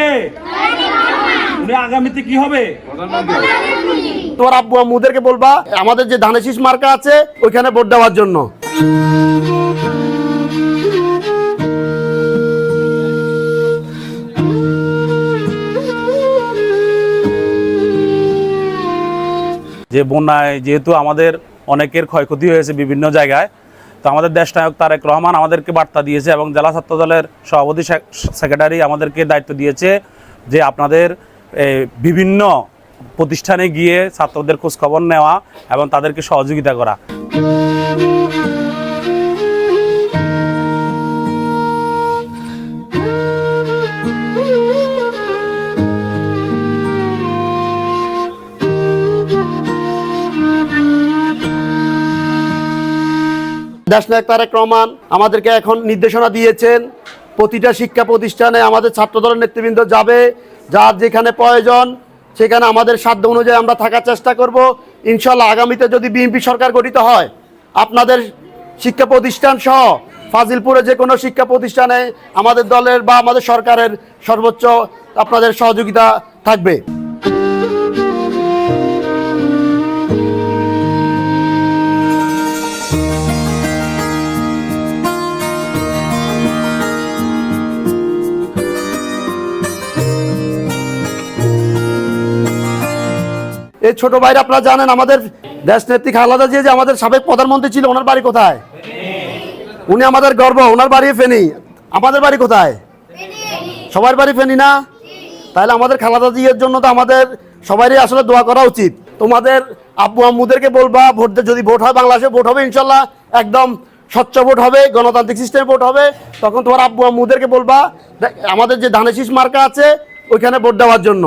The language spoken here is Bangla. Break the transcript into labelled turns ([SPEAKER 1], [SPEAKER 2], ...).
[SPEAKER 1] কে? উনি আগামীতে কি হবে?
[SPEAKER 2] তোমার আব্বু আম্মুদেরকে বলবা আমাদের যে ধানের শীষ মার্কা আছে ওইখানে ভোট দেওয়ার জন্য।
[SPEAKER 1] যে বন্যায় যেহেতু আমাদের অনেকের ক্ষয়ক্ষতি হয়েছে বিভিন্ন জায়গায় তো আমাদের দেশ নায়ক তারেক রহমান আমাদেরকে বার্তা দিয়েছে এবং জেলা ছাত্র দলের সভাপতি সেক্রেটারি আমাদেরকে দায়িত্ব দিয়েছে যে আপনাদের বিভিন্ন প্রতিষ্ঠানে গিয়ে ছাত্রদের খোঁজখবর নেওয়া এবং তাদেরকে সহযোগিতা করা।
[SPEAKER 2] দেশনায়ক তারেক রহমান আমাদেরকে এখন নির্দেশনা দিয়েছেন, প্রতিটা শিক্ষা প্রতিষ্ঠানে আমাদের ছাত্রদলের নেতৃবৃন্দ যাবে, যার যেখানে প্রয়োজন সেখানে আমাদের সাধ্য অনুযায়ী আমরা থাকার চেষ্টা করব। ইনশাল্লাহ আগামীতে যদি বিএনপি সরকার গঠিত হয়, আপনাদের শিক্ষা প্রতিষ্ঠান সহ ফাজিলপুরে যে কোনো শিক্ষা প্রতিষ্ঠানে আমাদের দলের বা আমাদের সরকারের সর্বোচ্চ আপনাদের সহযোগিতা থাকবে। এই ছোট ভাইরা আপনারা জানেন আমাদের দেশ নেত্রী খালাদা যে আমাদের সাবেক প্রধানমন্ত্রী ছিল, ওনার বাড়ি কোথায়? উনি আমাদের গর্ব, ওনার বাড়ি ফেনি। আমাদের বাড়ি কোথায়? সবার বাড়ি ফেনি না? তাহলে আমাদের খালাদা জিয়ার জন্য তো আমাদের সবারই আসলে দোয়া করা উচিত। তোমাদের আব্বু আম্মুদেরকে বলবা ভোটদের যদি ভোট হয় বাংলাদেশে, ভোট হবে ইনশাল্লাহ। একদম স্বচ্ছ ভোট হবে, গণতান্ত্রিক সিস্টেমে ভোট হবে। তখন তোমার আব্বু আম্মুদেরকে বলবা, আমাদের যে ধানের শীষ মার্কা আছে, ওইখানে ভোট দেওয়ার জন্য।